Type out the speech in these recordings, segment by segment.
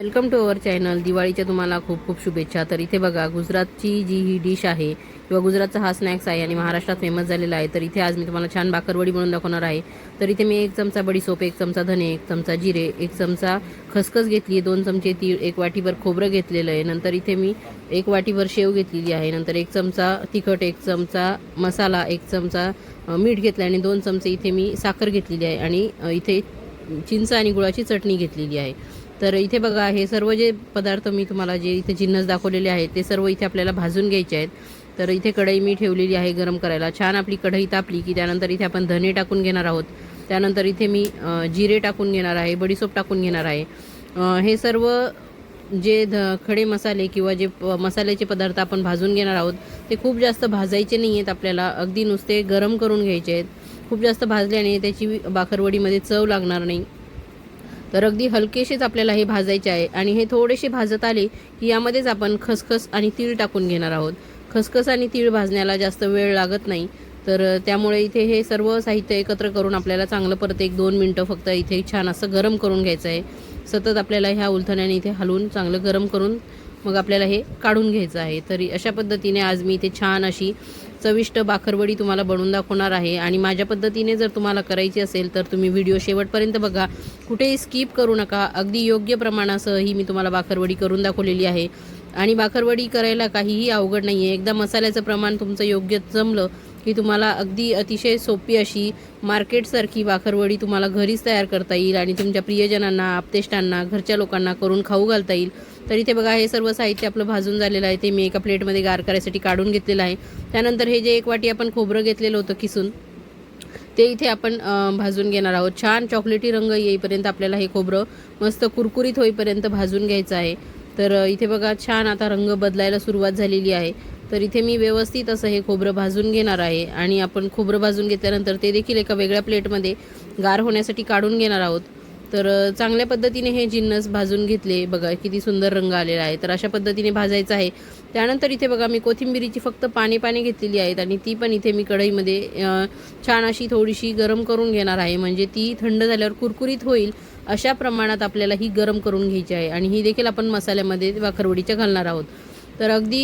Welcome to our channel दिवाळीच्या तुम्हाला खूप खूप शुभेच्छा. तर इथे बघा गुजरातची जी ही डिश आहे किंवा गुजरातचा हा स्नॅक्स आहे आणि महाराष्ट्रात फेमस झालेला आहे तर इथे आज मी तुम्हाला छान बाकरवडी म्हणून दाखवणार आहे. तर इथे मी एक चमचा बडीसोप एक चमचा धने एक चमचा जिरे एक चमचा खसखस घेतली आहे दोन चमचे तीळ एक वाटीभर खोबरं घेतलेलं आहे. नंतर इथे मी एक वाटीभर शेव घेतलेली आहे. नंतर एक चमचा तिखट एक चमचा मसाला एक चमचा मीठ घेतलं आणि दोन चमचे इथे मी साखर घेतलेली आहे. आणि इथे चिंच आणि गुळाची चटणी घेतलेली आहे. तर इथे बघा हे सर्व जे पदार्थ मी तुम्हाला जे इथे जिन्नस दाखवलेले आहेत ते सर्व इथे आपल्याला भाजून घ्यायचे आहेत. तर इथे कढई मी ठेवलेली आहे गरम करायला. छान आपली कढई तापली की त्यानंतर इथे आपण धने टाकून घेणार आहोत. त्यानंतर इथे मी जिरे टाकून घेणार आहे बडीसोप टाकून घेणार आहे. हे सर्व जे ध खडे मसाले किंवा जे प मसाल्याचे पदार्थ आपण भाजून घेणार आहोत ते खूप जास्त भाजायचे नाही आहेत आपल्याला. अगदी नुसते गरम करून घ्यायचे आहेत. खूप जास्त भाजल्याने त्याची बाकरवडीमध्ये चव लागणार नाही. तर अगदी हलकेशीच आपल्याला हे भाजायचे आहे. आणि हे थोडेसे भाजत आले की यामध्येच आपण खसखस आणि तीळ टाकून घेणार आहोत. खसखस आणि तीळ भाजण्याला जास्त वेळ लागत नाही. तर त्यामुळे इथे हे सर्व साहित्य एकत्र करून आपल्याला चांगलं परत एक दोन मिनटं फक्त इथे छान असं गरम करून घ्यायचं आहे. सतत आपल्याला ह्या उलथण्याने इथे हलवून चांगलं गरम करून मग आपल्याला हे काढून घ्यायचं आहे. तरी अशा पद्धतीने आज मी इथे छान अशी चविष्ट बाखरवडी तुम्हाला बनवून दाखवणार आहे. आणि माझ्या पद्धतीने जर तुम्हाला करायची असेल तर तुम्ही व्हिडिओ शेवटपर्यंत बघा. कुठेही स्किप करू नका. अगदी योग्य प्रमाणासह ही मी तुम्हाला बाखरवडी करून दाखवलेली आहे. आणि बाखरवडी करायला काहीही अवघड नाही आहे एकदा मसाल्याचं प्रमाण तुमचं योग्य जमलं की तुम्हाला अगदी अतिशय सोपी अशी मार्केटसारखी बाखरवडी तुम्हाला घरीच तयार करता येईल आणि तुमच्या प्रियजनांना आपतेष्टांना घरच्या लोकांना करून खाऊ घालता येईल. तर इथे बघा हे सर्व साहित्य आपलं भाजून झालेलं आहे ते मी एका प्लेटमध्ये गार करायसाठी काढून घेतलेलं आहे. त्यानंतर हे जे एक वाटी आपण खोबरं घेतलेलं होतं किसून ते इथे आपण भाजून घेणार आहोत. छान चॉकलेटी रंग येईपर्यंत आपल्याला हे खोबरं मस्त कुरकुरीत होईपर्यंत भाजून घ्यायचं आहे. तर इथे बघा छान आता रंग बदलायला सुरुवात झालेली आहे. तर इथे मी व्यवस्थित असं हे खोबरं भाजून घेणार आहे आणि आपण खोबरं भाजून घेतल्यानंतर ते देखील एका वेगळ्या प्लेटमध्ये गार होण्यासाठी काढून घेणार आहोत. तर चांगल्या पद्धतीने हे जिन्नस भाजून घेतले. बघा किती सुंदर रंग आलेला आहे. तर अशा पद्धतीने भाजायचं आहे. त्यानंतर इथे बघा मी कोथिंबिरीची फक्त पाने पाने घेतलेली आहेत आणि ती पण इथे मी कढईमध्ये छान अशी थोडीशी गरम करून घेणार आहे. म्हणजे ती थंड झाल्यावर कुरकुरीत होईल अशा प्रमाणात आपल्याला ही गरम करून घ्यायची आहे. आणि ही देखील आपण मसाल्यामध्ये वाखरवडीच्या घालणार आहोत. तर अगदी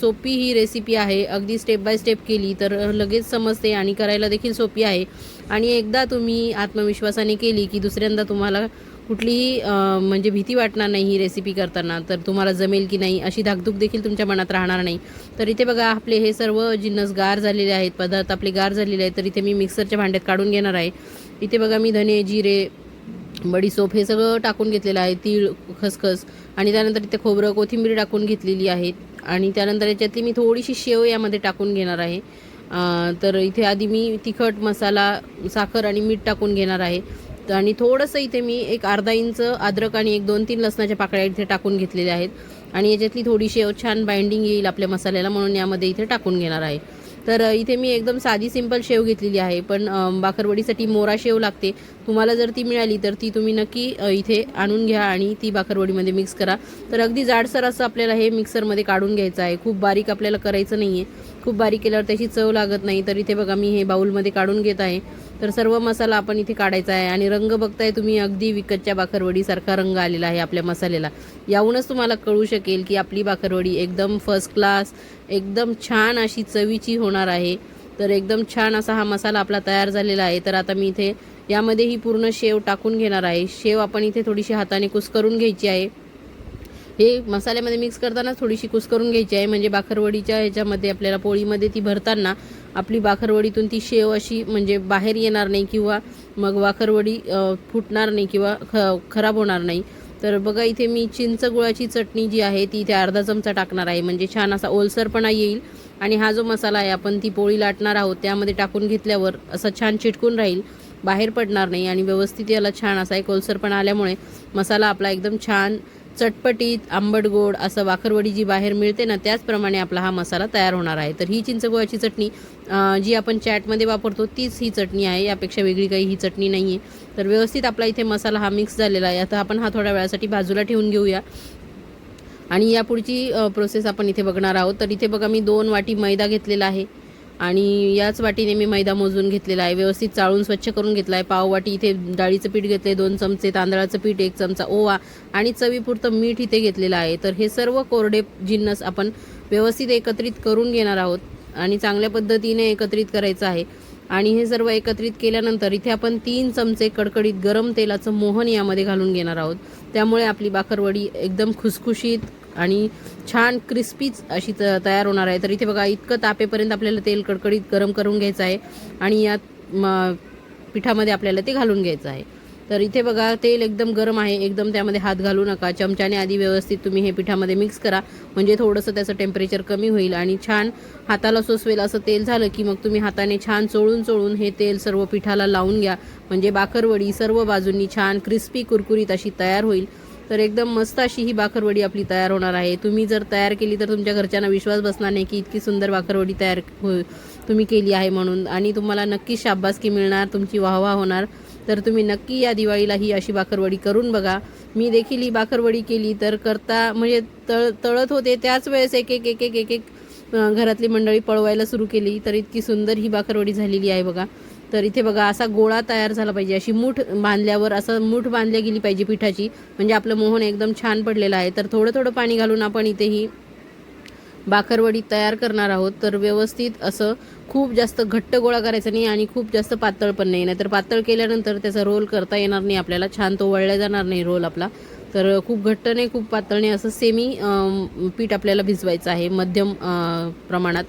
सोपी ही रेसिपी आहे. अगदी स्टेप बाय स्टेप केली तर लगेच समजते आणि करायला देखील सोपी आहे. आणि एकदा तुम्ही आत्मविश्वासाने केली की दुसऱ्यांदा तुम्हाला कुठलीही म्हणजे भीती वाटणार नाही ही रेसिपी करताना तर तुम्हाला जमेल की नाही अशी धाकधूक देखील तुमच्या मनात राहणार नाही. तर इथे बघा आपले हे सर्व जिन्नस गार झालेले आहेत पदार्थ आपले गार झालेले आहेत तर इथे मी मिक्सरच्या भांड्यात काढून घेणार आहे. इथे बघा मी धने जिरे बडीसोप हे सगळं टाकून घेतलेलं आहे तीळ खसखस आणि त्यानंतर इथे खोबरं कोथिंबीर टाकून घेतलेली आहे. आणि त्यानंतर याच्यातली मी थोडीशी शेव यामध्ये टाकून घेणार आहे. तर इथे आधी मी तिखट मसाला साखर आणि मीठ टाकून घेणार आहे. तर आणि थोडंसं इथे मी एक अर्धा इंच अद्रक आणि एक दोन तीन लसणाच्या पाकळ्या इथे टाकून घेतलेल्या आहेत. आणि याच्यातली थोडी शेव छान बाइंडिंग येईल आपल्या मसाल्याला म्हणून यामध्ये इथे टाकून घेणार आहे. तर इथे मी एकदम साधी सिंपल शेव घेतलेली आहे. पण बाखरवडीसाठी बाकरवडीसाठी मोरा शेव लागते. तुम्हाला जर ती मिळाली तर ती तुम्ही नक्की इथे आणून घ्या आणि ती बाकरवडीमध्ये मिक्स करा. तर अगदी जाडसर असं आपल्याला हे मिक्सरमध्ये काढून घ्यायचं आहे. खूप बारीक आपल्याला करायचं नाही आहे खूप बारीक केल्यावर त्याची चव लागत नाही. तर इथे बघा मी हे बाऊलमध्ये काढून घेत आहे. तर सर्व मसाला आपण इथे काढायचा आहे. आणि रंग बघताय तुम्ही अगदी विकतच्या बाकरवडीसारखा रंग आलेला आहे आपल्या मसाल्याला. याहूनच तुम्हाला कळू शकेल की आपली बाकरवडी एकदम फर्स्ट क्लास एकदम छान अशी चवीची होणार आहे. तर एकदम छान असा हा मसाला आपला तयार झालेला आहे. तर आता मी इथे यामध्ये ही पूर्ण शेव टाकून घेणार आहे. शेव आपण इथे थोडीशी हाताने कुस्करून घ्यायची आहे. हे मसाल्यामध्ये मिक्स करताना थोडीशी कुस्करून घ्यायची आहे. म्हणजे बाखरवडीच्या ह्याच्यामध्ये आपल्याला पोळीमध्ये ती भरताना आपली बाखरवडीतून ती शेव अशी म्हणजे बाहेर येणार नाही किंवा मग बाखरवडी फुटणार नाही किंवा ख खराब होणार नाही. तर बघा इथे मी चिंच गुळाची चटणी जी आहे ती इथे अर्धा चमचा टाकणार आहे. म्हणजे छान असा ओलसरपणा येईल. आणि हा जो मसाला आहे आपण ती पोळी लाटणार आहोत त्यामध्ये टाकून घेतल्यावर असा छान चिटकून राहील. बाहेर पडणार नाही आणि व्यवस्थित याला छान असा एक ओलसरपणा आल्यामुळे मसाला आपला एकदम छान चटपटीत आंबट गोड असं वाखरवडी जी बाहेर मिळते ना त्याचप्रमाणे आपला हा मसाला तयार होणार आहे. तर ही चिंचगोळ्याची चटणी जी आपण चॅटमध्ये वापरतो तीच ही चटणी आहे. यापेक्षा वेगळी काही ही चटणी नाही आहे तर व्यवस्थित आपला इथे मसाला हा मिक्स झालेला आहे. आता आपण हा थोड्या वेळासाठी बाजूला ठेवून घेऊया. आणि या पुढची प्रोसेस आपण इथे बघणार आहोत. तर इथे बघा मी दोन वाटी मैदा घेतलेला आहे. आणि याच वाटीने मी मैदा मोजून घेतलेला आहे. व्यवस्थित चाळून स्वच्छ करून घेतला आहे पाववाटी इथे डाळीचं पीठ घेतले दोन चमचे तांदळाचं पीठ एक चमचा ओवा आणि चवीपुरतं मीठ इथे घेतलेलं आहे. तर हे सर्व कोरडे जिन्नस आपण व्यवस्थित एकत्रित करून घेणार आहोत आणि चांगल्या पद्धतीने एकत्रित करायचं आहे. आणि हे सर्व एकत्रित केल्यानंतर इथे आपण तीन चमचे कडकडीत गरम तेलाचं मोहन यामध्ये घालून घेणार आहोत. त्यामुळे आपली बाकरवडी एकदम खुसखुशीत आणि छान क्रिस्पीच अशी त तयार होणार आहे. तर इथे बघा इतकं तापेपर्यंत आपल्याला तेल कडकडीत गरम करून घ्यायचं आहे आणि यात पिठामध्ये आपल्याला ते घालून घ्यायचं आहे. तर इथे बघा तेल एकदम गरम आहे. एकदम त्यामध्ये हात घालू नका. चमच्याने आधी व्यवस्थित तुम्ही हे पिठामध्ये मिक्स करा. म्हणजे थोडंसं त्याचं टेम्परेचर कमी होईल आणि छान हाताला सोसवेल असं तेल झालं की मग तुम्ही हाताने छान चोळून चोळून हे तेल सर्व पिठाला लावून घ्या. म्हणजे बाकरवडी सर्व बाजूंनी छान क्रिस्पी कुरकुरीत अशी तयार होईल. तर एकदम मस्त अशी ही बाकरवडी आपली तयार होणार आहे. तुम्ही जर तयार केली तर तुमच्या घरच्यांना विश्वास बसणार नाही की इतकी सुंदर बाकरवडी तयार हो तुम्ही केली आहे म्हणून. आणि तुम्हाला नक्की शाबासकी मिळणार तुमची वाहवा होणार. तर तुम्ही नक्की या दिवाळीला ही अशी बाकरवडी करून बघा. मी देखील ही बाकरवडी केली तर करता म्हणजे तळ तळत होते त्याच वेळेस एक एक एक एक एक घरातली मंडळी पळवायला सुरू केली. तर इतकी सुंदर ही बाकरवडी झालेली आहे बघा. तर इथे बघा असा गोळा तयार झाला पाहिजे. अशी मूठ बांधल्यावर असं मूठ बांधली गेली पाहिजे पिठाची. म्हणजे आपलं मोहन एकदम छान पडलेलं आहे. तर थोडं थोडं पाणी घालून आपण इथे ही बाकरवडी तयार करणार आहोत. तर व्यवस्थित असं खूप जास्त घट्ट गोळा करायचा नाही आणि खूप जास्त पातळ पण नाही. नाहीतर पातळ केल्यानंतर त्याचा रोल करता येणार नाही आपल्याला. छान तो वळला जाणार नाही रोल आपला. तर खूप घट्ट नाही खूप पातळ नाही. असं सेमी पीठ आपल्याला भिजवायचं आहे. मध्यम प्रमाणात.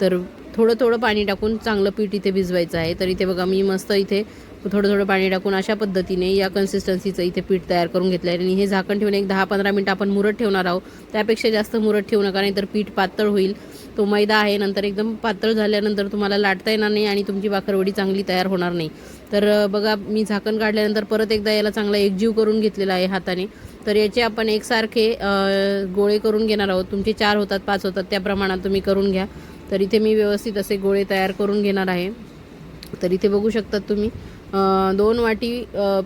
तर थोडं थोडं पाणी टाकून चांगलं पीठ इथे भिजवायचं आहे. तर इथे बघा मी मस्त इथे थोडं थोडं पाणी टाकून अशा पद्धतीने या कन्सिस्टन्सीचं इथे पीठ तयार करून घेतलं आहे आणि हे झाकण ठेवून एक दहा पंधरा मिनटं आपण मुरत ठेवणार आहोत. त्यापेक्षा जास्त मुरत ठेवू नका नाही तर पीठ पातळ होईल. तो मैदा आहे नंतर एकदम पातळ झाल्यानंतर तुम्हाला लाटता येणार नाही आणि तुमची बाखरवडी चांगली तयार होणार नाही. तर बघा मी झाकण काढल्यानंतर परत एकदा याला चांगला एकजीव करून घेतलेला आहे हाताने. तर याचे आपण एकसारखे गोळे करून घेणार आहोत. तुमचे चार होतात पाच होतात त्या प्रमाणात तुम्ही करून घ्या. तर इथे मी व्यवस्थित असे गोळे तयार करून घेणार आहे. तर इथे बघू शकतात तुम्ही दोन वाटी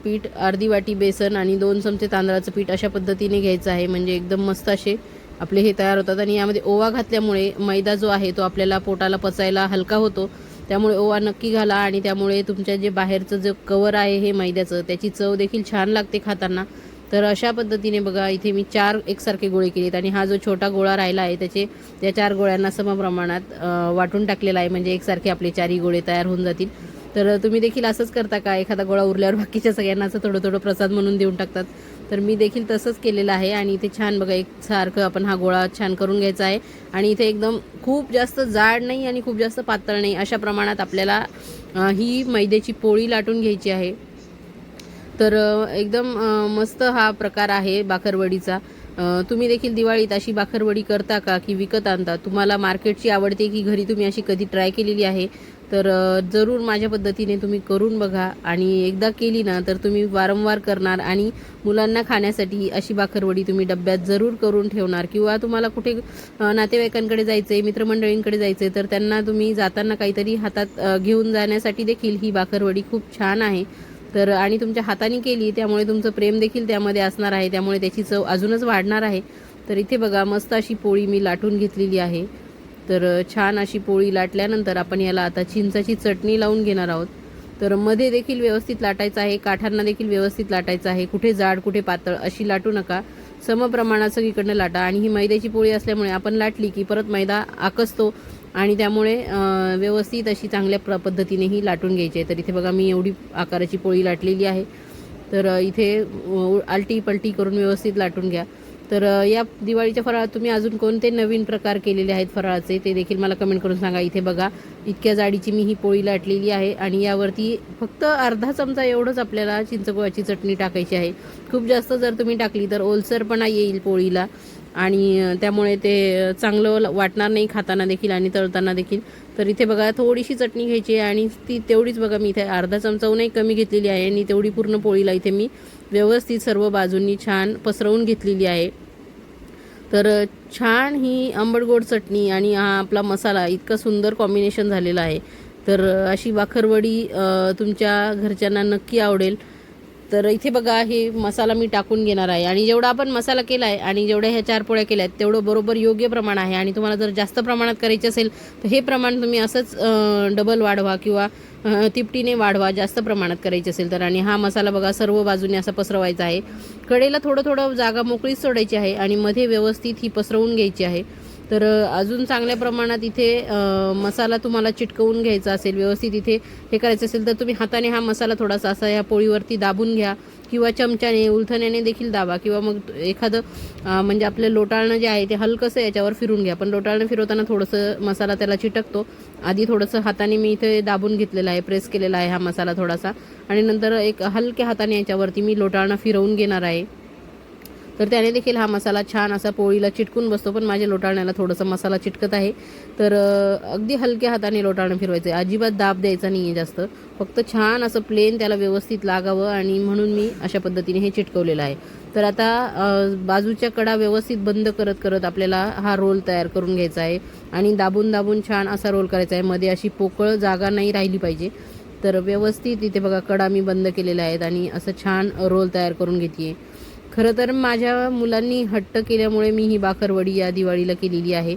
पीठ अर्धी वाटी बेसन आणि दोन चमचे तांदळाचं पीठ अशा पद्धतीने घ्यायचं आहे. म्हणजे एकदम मस्त असे आपले हे तयार होतात. आणि यामध्ये ओवा घातल्यामुळे मैदा जो आहे तो आपल्याला पोटाला पचायला हलका होतो. त्यामुळे ओवा नक्की घाला आणि त्यामुळे तुमच्या जे बाहेरचं जे कवर आहे हे मैद्याचं त्याची चव देखील छान लागते खाताना. तर अशा पद्धतीने बघा इथे मी चार एकसारखे गोळे केलेत आणि हा जो छोटा गोळा राहिला आहे त्याचे त्या चार गोळ्यांना समप्रमाणात वाटून टाकलेला आहे म्हणजे एकसारखे आपले चारही गोळे तयार होऊन जातील. तर तुम्ही देखील असंच करता का? एखादा गोळा उरल्यावर बाकीच्या सगळ्यांना असं थोडं थोडं प्रसाद म्हणून देऊन टाकतात. तर मी देखील तसंच केलेलं आहे आणि इथे छान बघा एक सारखं आपण हा गोळा छान करून घ्यायचा आहे. आणि इथे एकदम खूप जास्त जाड नाही आणि खूप जास्त पातळ नाही अशा प्रमाणात आपल्याला ही मैद्याची पोळी लाटून घ्यायची आहे. तर एकदम मस्त हा प्रकार आहे बाकरवडीचा तुम्ही देखील दिवाळीत अशी बाकरवडी करता का की विकत आणता? तुम्हाला मार्केटची आवडते की घरी तुम्ही अशी कधी ट्राय केलेली आहे? तर जरूर माझ्या पद्धतीने तुम्ही करून बघा आणि एकदा केली ना तर तुम्ही वारंवार करणार आणि मुलांना खाण्यासाठी अशी बाकरवडी तुम्ही डब्यात जरूर करून ठेवणार. किंवा तुम्हाला कुठे नातेवाईकांकडे जायचं आहे मित्रमंडळींकडे जायचं आहे तर त्यांना तुम्ही जाताना काहीतरी हातात घेऊन जाण्यासाठी देखील ही बाकरवडी खूप छान आहे. तर आणि तुमच्या हाताने केली त्यामुळे तुमचं प्रेम देखील त्यामध्ये असणार आहे त्यामुळे त्याची चव अजूनच वाढणार आहे. तर इथे बघा मस्त अशी पोळी मी लाटून घेतलेली आहे. तर छान अशी पोळी लाटल्यानंतर आपण याला आता चिंचाची चटणी लावून घेणार आहोत. तर मध्ये देखील व्यवस्थित लाटायचं आहे काठांना देखील व्यवस्थित लाटायचं आहे. कुठे जाड कुठे पातळ अशी लाटू नका. समप्रमाणात सगळीकडनं लाटा. आणि ही मैद्याची पोळी असल्यामुळे आपण लाटली की परत मैदा आकसतो. आणि त्यामुळे व्यवस्थित अशी चांगल्या प्र पद्धतीनेही लाटून घ्यायची. आहे तर इथे बघा मी एवढी आकाराची पोळी लाटलेली आहे. तर इथे आलटी पलटी करून व्यवस्थित लाटून घ्या. तर या दिवाळीच्या फराळात तुम्ही अजून कोणते नवीन प्रकार केलेले आहेत फराळाचे ते देखील मला कमेंट करून सांगा. इथे बघा इतक्या जाडीची मी ही पोळी लाटलेली आहे आणि यावरती फक्त अर्धा चमचा एवढंच आपल्याला चिंचगुळाची चटणी टाकायची आहे. खूप जास्त जर तुम्ही टाकली तर ओलसरपणा येईल पोळीला. आणि त्यामुळे ते चांगलं वाटणार नाही खाताना देखील आणि तळताना देखील. तर इथे बघा थोडीशी चटणी घ्यायची आहे आणि ती तेवढीच बघा मी इथे अर्धा चमचाहूनही कमी घेतलेली आहे आणि तेवढी पूर्ण पोळीला इथे मी व्यवस्थित सर्व बाजूंनी छान पसरवून घेतलेली आहे. तर छान ही आंबट गोड चटणी आणि हा आपला मसाला इतका सुंदर कॉम्बिनेशन झालेला आहे. तर अशी बाखरवडी तुमच्या घरच्यांना नक्की आवडेल. तर इथे बघा हे मसाला मी टाकून घेणार आहे. आणि जेवढा आपण मसाला केला आहे आणि जेवढ्या ह्या चार पोळ्या केल्या आहेत तेवढं बरोबर योग्य प्रमाण आहे. आणि तुम्हाला जर जास्त प्रमाणात करायचे असेल तर हे प्रमाण तुम्ही असंच डबल वाढवा किंवा तिपटीने वाढवा जास्त प्रमाणात करायची असेल तर. आणि हा मसाला बघा सर्व बाजूने असा पसरवायचा आहे. कडेला थोडं थोडं जागा मोकळीच सोडायची आहे आणि मध्ये व्यवस्थित ही पसरवून घ्यायची आहे. तर अजून चांगल्या प्रमाणात इथे मसाला तुम्हाला चिटकवून घ्यायचा असेल व्यवस्थित इथे हे करायचं असेल तर तुम्ही हाताने हा मसाला थोडासा असा या पोळीवरती दाबून घ्या किंवा चमच्याने उलथण्याने देखील दाबा किंवा मग एखादं म्हणजे आपलं लोटाळणं जे आहे ते हलकंसं याच्यावर फिरून घ्या. पण लोटाळणं फिरवताना थोडंसं मसाला त्याला चिटकतो. आधी थोडंसं हाताने मी इथे दाबून घेतलेलं आहे प्रेस केलेला आहे हा मसाला थोडासा. आणि नंतर एक हलक्या हाताने याच्यावरती मी लोटाळणं फिरवून घेणार आहे. तर त्याने देखील हा मसाला छान असा पोळीला चिटकून बसतो पण माझ्या लोटाण्याला थोडंसं मसाला चिटकत आहे. तर अगदी हलक्या हाताने लोटाणं फिरवायचं आहे अजिबात दाब द्यायचा नाही आहे जास्त. फक्त छान असं प्लेन त्याला व्यवस्थित लागावं आणि म्हणून मी अशा पद्धतीने हे चिटकवलेलं आहे. तर आता बाजूच्या कडा व्यवस्थित बंद करत करत आपल्याला हा रोल तयार करून घ्यायचा आहे. आणि दाबून दाबून छान असा रोल करायचा आहे. मध्ये अशी पोकळ जागा नाही राहिली पाहिजे. तर व्यवस्थित इथे बघा कडा मी बंद केलेल्या आहेत आणि असं छान रोल तयार करून घेते खरं तर माझ्या मुलांनी हट्ट केल्यामुळे मी ही बाकरवडी या दिवाळीला केलेली आहे.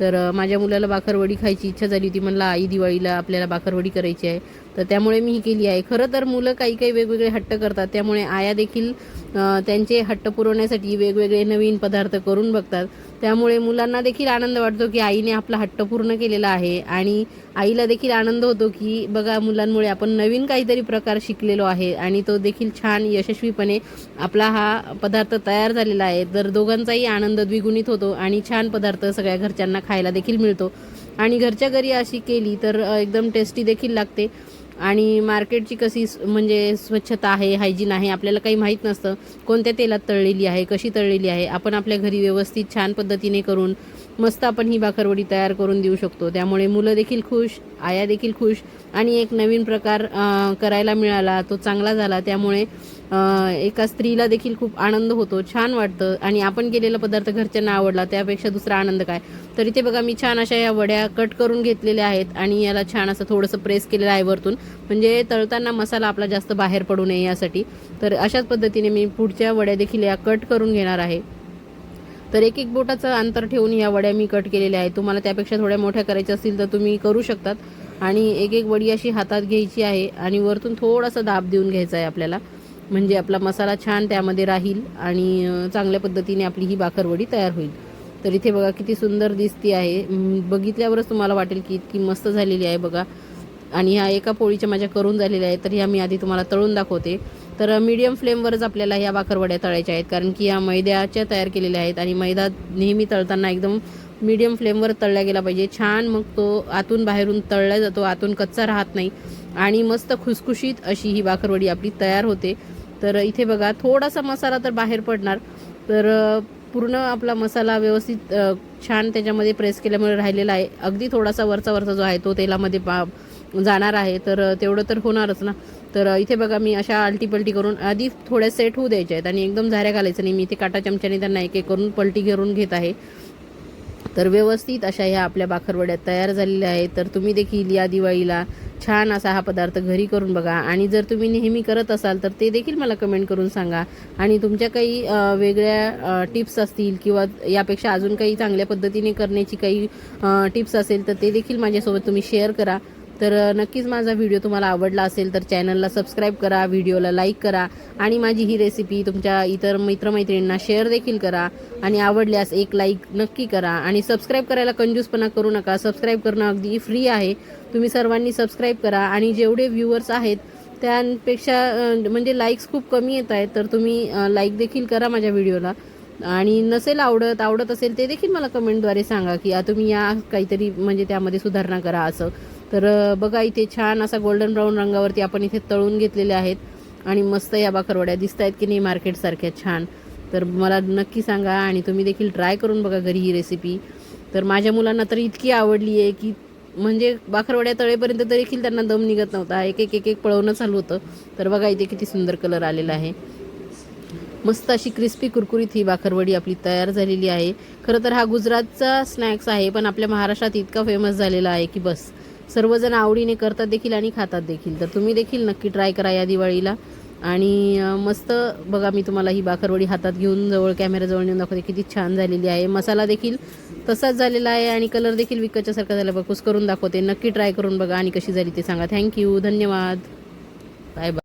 तर माझ्या मुलाला बाकरवडी खायची इच्छा झाली होती. म्हणलं आई दिवाळीला आपल्याला बाकरवडी करायची आहे. तर त्यामुळे मी ही केली आहे. खरं तर मुलं काही काही वेगवेगळे हट्ट करतात. त्यामुळे आया देखील त्यांचे हट्ट पुरवण्यासाठी वेगवेगळे नवीन पदार्थ करून बघतात. त्यामुळे मुलांना देखील आनंद वाटतो की आईने आपला हट्ट पूर्ण केलेला आहे आणि आईला देखील आनंद होतो की बघा मुलांमुळे आपण नवीन काहीतरी प्रकार शिकलेलो आहे आणि तो देखील छान यशस्वीपणे आपला हा पदार्थ तयार झालेला आहे. तर दोघांचाही आनंद द्विगुणित होतो आणि छान पदार्थ सगळ्या घरच्यांना खायला देखील मिळतो. आणि घरच्या घरी अशी केली तर एकदम टेस्टी देखील लागते. आणि मार्केटची कशी म्हणजे स्वच्छता आहे हायजीन आहे आपल्याला काही माहीत नसतं. कोणत्या तेलात तळलेली आहे कशी तळलेली आहे आपण आपल्या घरी व्यवस्थित छान पद्धतीने करून मस्त आपण ही भाकरवडी तयार करून देऊ शकतो. त्यामुळे मुलं देखील खुश आया देखील खुश आणि एक नवीन प्रकार करायला मिळाला तो चांगला झाला. त्यामुळे एका स्त्रीला देखील खूप आनंद होतो छान वाटतं. आणि आपण केलेला पदार्थ घरच्यांना आवडला त्यापेक्षा दुसरा आनंद काय? तर इथे बघा मी छान अशा या वड्या कट करून घेतलेल्या आहेत आणि याला छान असं थोडंसं प्रेस केलेलं आहे वरतून. म्हणजे तळताना मसाला आपला जास्त बाहेर पडू नये यासाठी. तर अशाच पद्धतीने मी पुढच्या वड्या देखील या कट करून घेणार आहे. तर एक एक बोटाचं अंतर ठेवून या वड्या मी कट केलेल्या आहेत. तुम्हाला त्यापेक्षा थोड्या मोठ्या करायच्या असतील तर तुम्ही करू शकतात. आणि एक एक वडी अशी हातात घ्यायची आहे आणि वरतून थोडासा दाब देऊन घ्यायचा आहे आपल्याला. म्हणजे आपला मसाला छान त्यामध्ये राहील आणि चांगल्या पद्धतीने आपली ही बाकरवडी तयार होईल. तर इथे बघा किती सुंदर दिसती आहे. बघितल्यावरच तुम्हाला वाटेल की इतकी मस्त झालेली आहे बघा. आणि ह्या एका पोळीच्या माझ्या करून झालेल्या आहेत तर ह्या मी आधी तुम्हाला तळून दाखवते. तर मीडियम फ्लेमवरच आपल्याला ह्या बाकरवड्या तळायच्या आहेत कारण की ह्या मैद्याच्या तयार केलेल्या आहेत आणि मैदा नेहमी तळताना एकदम मीडियम फ्लेमवर तळला गेला पाहिजे. छान मग तो आतून बाहेरून तळला जातो आतून कच्चा राहत नाही. आणि मस्त खुसखुशीत अशी ही बाकरवडी आपली तयार होते. तर इथे बघा थोडासा मसाला तर बाहेर पडणार. तर पूर्ण आपला मसाला व्यवस्थित छान त्याच्यामध्ये प्रेस केल्यामुळे राहिलेला आहे. अगदी थोडासा वरचा वरचा जो आहे तो तेलामध्ये पा जाणार आहे. तर तेवढं तर होणारच ना. तर इथे बघा मी अशा आलटी पलटी करून आधी थोड्या सेट होऊ द्यायच्या आहेत आणि एकदम झाऱ्या घालायचं नाही. मी इथे काटा चमच्याने त्यांना एक एक करून पलटी घेऊन घेत आहे. तर व्यवस्थित अशा ह्या आपल्या बाखरवड्यात तयार झालेल्या आहेत. तर तुम्ही देखील या दिवाळीला छान असा हा पदार्थ घरी करून बघा. आणि जर तुम्ही नेहमी करत असाल तर ते देखील मला कमेंट करून सांगा. आणि तुमच्या काही वेगळ्या टिप्स असतील किंवा यापेक्षा अजून काही चांगल्या पद्धतीने करण्याची काही टिप्स असेल तर ते देखील माझ्यासोबत तुम्ही शेअर करा. तर नक्कीच माझा व्हिडिओ तुम्हाला आवडला असेल तर चॅनलला सबस्क्राईब करा व्हिडिओला लाईक करा आणि माझी ही रेसिपी तुमच्या इतर मित्रमैत्रिणींना शेअर देखील करा आणि आवडल्यास एक लाईक नक्की करा. आणि सबस्क्राईब करायला कंजूसपणा करू नका. सबस्क्राईब करणं अगदी फ्री आहे. तुम्ही सर्वांनी सबस्क्राईब करा आणि जेवढे व्ह्युअर्स आहेत त्यापेक्षा म्हणजे लाईक्स खूप कमी येत आहेत तर तुम्ही लाईक देखील करा माझ्या व्हिडिओला. आणि नसेल आवडत आवडत असेल ते देखील मला कमेंटद्वारे सांगा की तुम्ही या काहीतरी म्हणजे त्यामध्ये सुधारणा करा असं. तर बघा इथे छान असा गोल्डन ब्राऊन रंगावरती आपण इथे तळून घेतलेले आहेत. आणि मस्त या बाकरवड्या दिसत आहेत की नाही मार्केटसारख्या छान. तर मला नक्की सांगा आणि तुम्ही देखील ट्राय करून बघा घरी ही रेसिपी तर माझ्या मुलांना तर इतकी आवडली आहे की म्हणजे बाकरवड्या तळेपर्यंत देखील त्यांना दम निघत नव्हता. एक एक एक एक पळवणं चालू होतं. तर बघा इथे किती सुंदर कलर आलेला आहे. मस्त अशी क्रिस्पी कुरकुरीत ही बाकरवडी आपली तयार झालेली आहे. खरं तर हा गुजरातचा स्नॅक्स आहे पण आपल्या महाराष्ट्रात इतका फेमस झालेला आहे की बस. सर्वजण आवडीने करतात देखील आणि खातात देखील. तर तुम्ही देखील नक्की ट्राय करा या दिवाळीला. आणि मस्त बघा मी तुम्हाला ही बाकरवडी हातात घेऊन जवळ कॅमेराजवळ नेऊन दाखवते. किती छान झालेली आहे. मसाला देखील तसाच झालेला आहे आणि कलर देखील विकतच्यासारखा झाला. बघ करून दाखवते. नक्की ट्राय करून बघा आणि कशी झाली ते सांगा. थँक्यू धन्यवाद. Bye bye